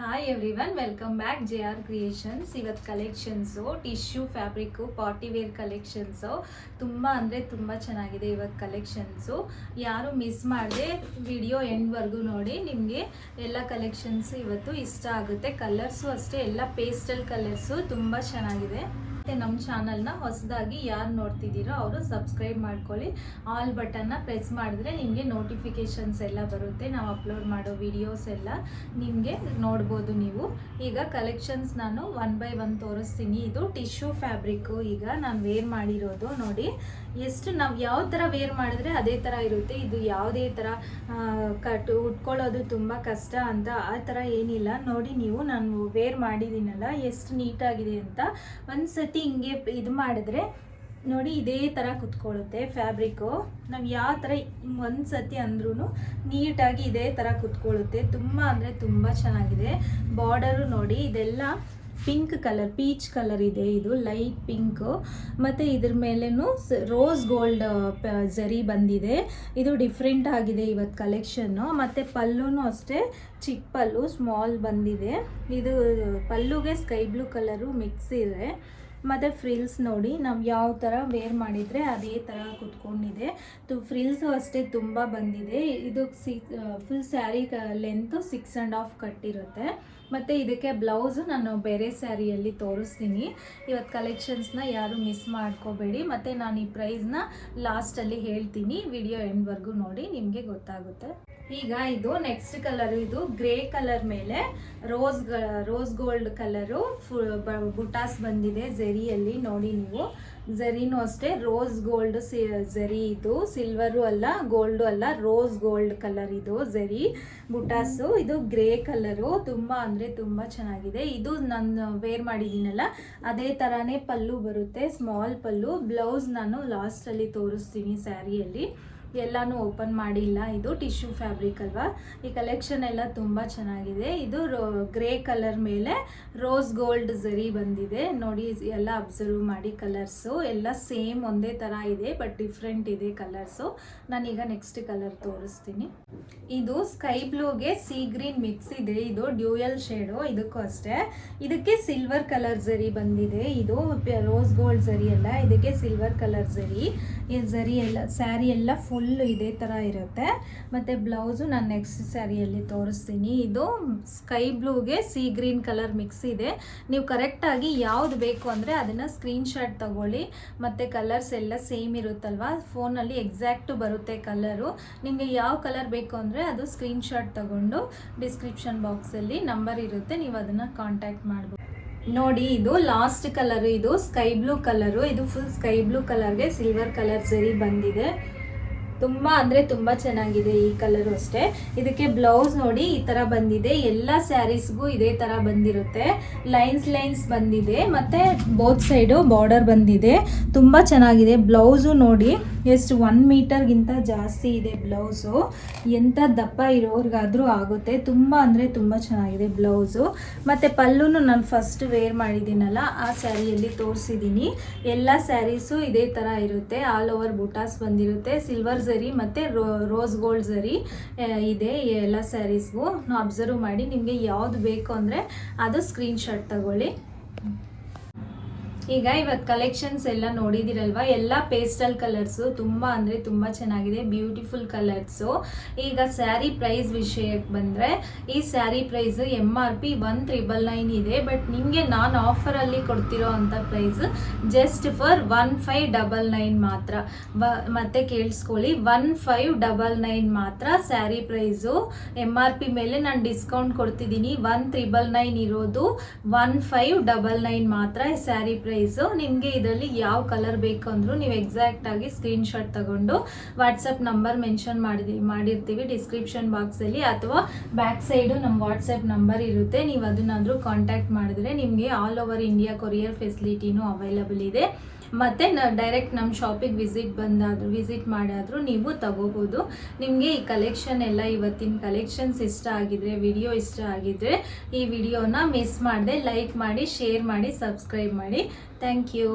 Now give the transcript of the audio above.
Hi everyone welcome back J R creations ಇವತ್ತು collections tissue fabric party wear collections ತುಂಬ ಅಂದರೆ ತುಂಬ ಚೆನ್ನಾಗಿದೆ ಇವತ್ತು ಕಲೆಕ್ಷನ್ಸು ಯಾರು ಮಿಸ್ ಮಾಡಿದೆ ವಿಡಿಯೋ ಎಂಡ್ವರೆಗೂ ನೋಡಿ, ನಿಮಗೆ ಎಲ್ಲ ಕಲೆಕ್ಷನ್ಸು ಇವತ್ತು ಇಷ್ಟ ಆಗುತ್ತೆ. ಕಲರ್ಸು ಅಷ್ಟೇ, ಎಲ್ಲ ಪೇಸ್ಟಲ್ ಕಲರ್ಸು ತುಂಬ ಚೆನ್ನಾಗಿದೆ. ಮತ್ತು ನಮ್ಮ ಚಾನಲ್ನ ಹೊಸದಾಗಿ ಯಾರು ನೋಡ್ತಿದ್ದೀರೋ ಅವರು ಸಬ್ಸ್ಕ್ರೈಬ್ ಮಾಡ್ಕೊಳ್ಳಿ. ಆಲ್ ಬಟನ್ನ ಪ್ರೆಸ್ ಮಾಡಿದ್ರೆ ನಿಮಗೆ ನೋಟಿಫಿಕೇಷನ್ಸ್ ಎಲ್ಲ ಬರುತ್ತೆ. ನಾವು ಅಪ್ಲೋಡ್ ಮಾಡೋ ವಿಡಿಯೋಸ್ ಎಲ್ಲ ನಿಮಗೆ ನೋಡ್ಬೋದು ನೀವು. ಈಗ ಕಲೆಕ್ಷನ್ಸ್ ನಾನು ಒನ್ ಬೈ ಒನ್ ತೋರಿಸ್ತೀನಿ. ಇದು ಟಿಶ್ಯೂ ಫ್ಯಾಬ್ರಿಕ್ಕು. ಈಗ ನಾನು ವೇರ್ ಮಾಡಿರೋದು ನೋಡಿ. ಎಷ್ಟು ನಾವು ಯಾವ ಥರ ವೇರ್ ಮಾಡಿದ್ರೆ ಅದೇ ಥರ ಇರುತ್ತೆ. ಇದು ಯಾವುದೇ ಥರ ಕಟ್ ಉಟ್ಕೊಳ್ಳೋದು ತುಂಬ ಕಷ್ಟ ಅಂತ ಆ ಥರ ಏನಿಲ್ಲ. ನೋಡಿ ನೀವು ನಾನು ವೇರ್ ಮಾಡಿದ್ದೀನಲ್ಲ, ಎಷ್ಟು ನೀಟಾಗಿದೆ ಅಂತ. ಒಂದು ಸತಿ ಹಿಂಗೆ ಇದು ಮಾಡಿದ್ರೆ ನೋಡಿ ಇದೇ ಥರ ಕುತ್ಕೊಳ್ಳುತ್ತೆ ಫ್ಯಾಬ್ರಿಕ್ಕು ನಾವು ಯಾವ ಥರ ಒಂದು ಸತಿ ಅಂದ್ರೂ ನೀಟಾಗಿ ಇದೇ ಥರ ಕುತ್ಕೊಳ್ಳುತ್ತೆ. ತುಂಬ ಅಂದರೆ ತುಂಬ ಚೆನ್ನಾಗಿದೆ. ಬಾರ್ಡರು ನೋಡಿ ಇದೆಲ್ಲ ಪಿಂಕ್ ಕಲರ್ ಪೀಚ್ ಕಲರ್ ಇದೆ ಇದು ಲೈಟ್ ಪಿಂಕು ಮತ್ತು ಇದ್ರ ಮೇಲೇನು ರೋಸ್ ಗೋಲ್ಡ್ ಜರಿ ಬಂದಿದೆ. ಇದು ಡಿಫ್ರೆಂಟ್ ಆಗಿದೆ ಇವತ್ತು ಕಲೆಕ್ಷನ್ನು ಮತ್ತು ಪಲ್ಲುನು ಅಷ್ಟೇ ಚಿಕ್ಕ ಪಲ್ಲು ಸ್ಮಾಲ್ ಬಂದಿದೆ. ಇದು ಪಲ್ಲುಗೆ ಸ್ಕೈ ಬ್ಲೂ ಕಲರು ಮಿಕ್ಸ್ ಇದೆ. ಮತ್ತು ಫ್ರಿಲ್ಸ್ ನೋಡಿ, ನಾವು ಯಾವ ಥರ ವೇರ್ ಮಾಡಿದರೆ ಅದೇ ಥರ ಕುತ್ಕೊಂಡಿದೆ. ತು ಫ್ರಿಲ್ಸು ಅಷ್ಟೇ ತುಂಬ ಬಂದಿದೆ. ಇದು see full sari length six and half ಕಟ್ಟಿರುತ್ತೆ ಮತ್ತು ಇದಕ್ಕೆ ಬ್ಲೌಸು ನಾನು ಬೇರೆ ಸ್ಯಾರಿಯಲ್ಲಿ ತೋರಿಸ್ತೀನಿ. ಇವತ್ತು ಕಲೆಕ್ಷನ್ಸ್ನ ಯಾರು ಮಿಸ್ ಮಾಡ್ಕೋಬೇಡಿ. ಮತ್ತು ನಾನು ಈ ಪ್ರೈಸ್ನ ಲಾಸ್ಟಲ್ಲಿ ಹೇಳ್ತೀನಿ. ವಿಡಿಯೋ ಎಂಡ್ವರೆಗೂ ನೋಡಿ, ನಿಮಗೆ ಗೊತ್ತಾಗುತ್ತೆ. ಈಗ ಇದು ನೆಕ್ಸ್ಟ್ ಕಲರ್, ಇದು ಗ್ರೇ ಕಲರ್ ಮೇಲೆ ರೋಸ್ ರೋಸ್ ಗೋಲ್ಡ್ ಕಲರು ಬುಟಾಸ್ ಬಂದಿದೆ ಝೆರಿಯಲ್ಲಿ. ನೋಡಿ ನೀವು, ಝರಿನೂ ಅಷ್ಟೇ, ರೋಸ್ ಗೋಲ್ಡ್ ಸಿ, ಝರಿ ಇದು, ಸಿಲ್ವರು ಅಲ್ಲ, ಗೋಲ್ಡು ಅಲ್ಲ, ರೋಸ್ ಗೋಲ್ಡ್ ಕಲರ್ ಇದು ಝರಿ. ಬುಟಾಸು, ಇದು ಗ್ರೇ ಕಲರು, ತುಂಬ ಅಂದರೆ ತುಂಬ ಚೆನ್ನಾಗಿದೆ. ಇದು ನಾನು ವೇರ್ ಮಾಡಿದ್ದೀನಲ್ಲ, ಅದೇ ಥರನೇ ಪಲ್ಲು ಬರುತ್ತೆ ಸ್ಮಾಲ್ ಪಲ್ಲು. ಬ್ಲೌಸ್ ನಾನು ಲಾಸ್ಟಲ್ಲಿ ತೋರಿಸ್ತೀನಿ ಸ್ಯಾರಿಯಲ್ಲಿ. ಎಲ್ಲಾನು ಓಪನ್ ಮಾಡಿಲ್ಲ. ಇದು ಟಿಶ್ಯೂ ಫ್ಯಾಬ್ರಿಕ್ ಅಲ್ವಾ? ಈ ಕಲೆಕ್ಷನ್ ಎಲ್ಲ ತುಂಬ ಚೆನ್ನಾಗಿದೆ. ಇದು ಗ್ರೇ ಕಲರ್ ಮೇಲೆ ರೋಸ್ ಗೋಲ್ಡ್ ಝರಿ ಬಂದಿದೆ. ನೋಡಿ, ಎಲ್ಲ ಅಬ್ಸರ್ವ್ ಮಾಡಿ ಕಲರ್ಸು. ಎಲ್ಲ ಸೇಮ್ ಒಂದೇ ಥರ ಇದೆ, ಬಟ್ ಡಿಫ್ರೆಂಟ್ ಇದೆ ಕಲರ್ಸು. ನಾನೀಗ ನೆಕ್ಸ್ಟ್ ಕಲರ್ ತೋರಿಸ್ತೀನಿ. ಇದು ಸ್ಕೈ ಬ್ಲೂಗೆ ಸಿ ಗ್ರೀನ್ ಮಿಕ್ಸ್ ಇದೆ. ಇದು ಡ್ಯೂಯಲ್ ಶೇಡು, ಇದಕ್ಕೂ ಅಷ್ಟೇ. ಇದಕ್ಕೆ ಸಿಲ್ವರ್ ಕಲರ್ ಝರಿ ಬಂದಿದೆ. ಇದು ರೋಸ್ ಗೋಲ್ಡ್ ಝರಿ ಅಲ್ಲ, ಇದಕ್ಕೆ ಸಿಲ್ವರ್ ಕಲರ್ ಝರಿ ಈ ಝರಿ ಎಲ್ಲ, ಸ್ಯಾರಿ ಎಲ್ಲ ಫುಲ್ ಇದೇ ಥರ ಇರುತ್ತೆ. ಮತ್ತು ಬ್ಲೌಸು ನಾನು ನೆಕ್ಸ್ಟ್ ಸ್ಯಾರಿಯಲ್ಲಿ ತೋರಿಸ್ತೀನಿ. ಇದು ಸ್ಕೈ ಬ್ಲೂಗೆ ಸಿ ಗ್ರೀನ್ ಕಲರ್ ಮಿಕ್ಸ್ ಇದೆ. ನೀವು ಕರೆಕ್ಟಾಗಿ ಯಾವ್ದು ಬೇಕು ಅಂದರೆ ಅದನ್ನು ಸ್ಕ್ರೀನ್ಶಾಟ್ ತಗೊಳ್ಳಿ. ಮತ್ತು ಕಲರ್ಸ್ ಎಲ್ಲ ಸೇಮ್ ಇರುತ್ತಲ್ವ? ಫೋನಲ್ಲಿ ಎಕ್ಸಾಕ್ಟು ಬರುತ್ತೆ ಕಲರು ನಿಮಗೆ ಯಾವ ಕಲರ್ ಬೇಕು ಅಂದರೆ ಅದು ಸ್ಕ್ರೀನ್ಶಾಟ್ ತಗೊಂಡು ಡಿಸ್ಕ್ರಿಪ್ಷನ್ ಬಾಕ್ಸಲ್ಲಿ ನಂಬರ್ ಇರುತ್ತೆ. ನೀವು ಅದನ್ನು ಕಾಂಟ್ಯಾಕ್ಟ್ ಮಾಡ್ಬೋದು. ನೋಡಿ, ಇದು ಲಾಸ್ಟ್ ಕಲರ್ ಇದು ಸ್ಕೈ ಬ್ಲೂ ಕಲರು ಇದು ಫುಲ್ ಸ್ಕೈ ಬ್ಲೂ ಕಲರ್ಗೆ ಸಿಲ್ವರ್ ಕಲರ್ ಸರಿ ಬಂದಿದೆ. ತುಂಬ ಅಂದರೆ ತುಂಬ ಚೆನ್ನಾಗಿದೆ ಈ ಕಲರು ಅಷ್ಟೇ. ಇದಕ್ಕೆ ಬ್ಲೌಸ್ ನೋಡಿ ಈ ಥರ ಬಂದಿದೆ. ಎಲ್ಲ ಸ್ಯಾರೀಸ್ಗೂ ಇದೇ ಥರ ಬಂದಿರುತ್ತೆ. ಲೈನ್ಸ್ ಲೈನ್ಸ್ ಬಂದಿದೆ. ಮತ್ತು ಬೋತ್ ಸೈಡು ಬಾರ್ಡರ್ ಬಂದಿದೆ. ತುಂಬ ಚೆನ್ನಾಗಿದೆ. ಬ್ಲೌಸು ನೋಡಿ ಎಷ್ಟು ಒನ್ ಮೀಟರ್ಗಿಂತ ಜಾಸ್ತಿ ಇದೆ ಬ್ಲೌಸು ಎಂಥ ದಪ್ಪ ಇರೋರ್ಗಾದರೂ ಆಗುತ್ತೆ. ತುಂಬ ಅಂದರೆ ತುಂಬ ಚೆನ್ನಾಗಿದೆ ಬ್ಲೌಸು ಮತ್ತು ಪಲ್ಲುನು ನಾನು ಫಸ್ಟ್ ವೇರ್ ಮಾಡಿದ್ದೀನಲ್ಲ, ಆ ಸ್ಯಾರಿಯಲ್ಲಿ ತೋರಿಸಿದ್ದೀನಿ. ಎಲ್ಲ ಸ್ಯಾರೀಸು ಇದೇ ಥರ ಇರುತ್ತೆ. ಆಲ್ ಓವರ್ ಬುಟಾಸ್ ಬಂದಿರುತ್ತೆ. ಸಿಲ್ವರ್ ಝರಿ ಮತ್ತು ರೋಸ್ ಗೋಲ್ಡ್ ಜರಿ ಇದೆ ಎಲ್ಲ ಸ್ಯಾರೀಸ್ಗೂ ಅಬ್ಸರ್ವ್ ಮಾಡಿ ನಿಮಗೆ ಯಾವ್ದು ಬೇಕು ಅಂದರೆ ಅದು ಸ್ಕ್ರೀನ್ಶಾಟ್ ತಗೊಳ್ಳಿ. ಈಗ ಇವತ್ತು ಕಲೆಕ್ಷನ್ಸ್ ಎಲ್ಲ ನೋಡಿದಿರಲ್ವಾ? ಎಲ್ಲ ಪೇಸ್ಟಲ್ ಕಲರ್ಸು ತುಂಬ ಅಂದರೆ ತುಂಬ ಚೆನ್ನಾಗಿದೆ ಬ್ಯೂಟಿಫುಲ್ ಕಲರ್ಸು ಈಗ ಸ್ಯಾರಿ ಪ್ರೈಸ್ ವಿಷಯಕ್ಕೆ ಬಂದರೆ, ಈ sari price M R P one triple nine ಇದೆ. ಬಟ್ ನಿಮಗೆ ನಾನು ಆಫರಲ್ಲಿ ಕೊಡ್ತಿರೋ ಅಂಥ price just for one five double nine ಮಾತ್ರ. ಮತ್ತೆ ಕೇಳಿಸ್ಕೊಳ್ಳಿ ಒನ್ ಫೈವ್ ಡಬಲ್ ನೈನ್ ಮಾತ್ರ sari price M R P ಮೇಲೆ ನಾನು ಡಿಸ್ಕೌಂಟ್ ಕೊಡ್ತಿದ್ದೀನಿ. ಒನ್ ತ್ರಿಬಲ್ ನೈನ್ ಇರೋದು ಒನ್ ಫೈವ್ ಡಬಲ್ ನೈನ್ ಮಾತ್ರ ಸ್ಯಾರಿ ಪ್ರೈಸ್ ಪ್ರೈಸು ನಿಮಗೆ ಇದರಲ್ಲಿ ಯಾವ ಕಲರ್ ಬೇಕು ಅಂದರೂ ನೀವು ಎಕ್ಸಾಕ್ಟಾಗಿ ಸ್ಕ್ರೀನ್ಶಾಟ್ ತಗೊಂಡು ವಾಟ್ಸಪ್ ನಂಬರ್ ಮೆನ್ಷನ್ ಮಾಡಿದಿ, ಮಾಡಿರ್ತೀವಿ ಡಿಸ್ಕ್ರಿಪ್ಷನ್ ಬಾಕ್ಸಲ್ಲಿ ಅಥವಾ ಬ್ಯಾಕ್ ಸೈಡು ನಮ್ಮ ವಾಟ್ಸಪ್ ನಂಬರ್ ಇರುತ್ತೆ. ನೀವು ಅದನ್ನಾದರೂ ಕಾಂಟ್ಯಾಕ್ಟ್ ಮಾಡಿದ್ರೆ ನಿಮಗೆ ಆಲ್ ಓವರ್ ಇಂಡಿಯಾ ಕೊರಿಯರ್ ಫೆಸಿಲಿಟಿನೂ ಅವೈಲಬಲ್ ಇದೆ. ಮತ್ತು ಡೈರೆಕ್ಟ್ ನಮ್ಮ ಶಾಪಿಗೆ ವಿಸಿಟ್ ಬಂದಾದರೂ ವಿಸಿಟ್ ಮಾಡಾದರೂ, ನೀವು ತಗೋಬೋದು. ನಿಮಗೆ ಈ ಕಲೆಕ್ಷನ್ ಎಲ್ಲ ಇವತ್ತಿನ ಕಲೆಕ್ಷನ್ಸ್ ಇಷ್ಟ ಆಗಿದ್ರೆ ವಿಡಿಯೋ ಇಷ್ಟ ಆಗಿದ್ರೆ, ಈ ವಿಡಿಯೋನ ಮಿಸ್ ಮಾಡದೆ ಲೈಕ್ ಮಾಡಿ ಶೇರ್ ಮಾಡಿ ಸಬ್ಸ್ಕ್ರೈಬ್ ಮಾಡಿ. Thank you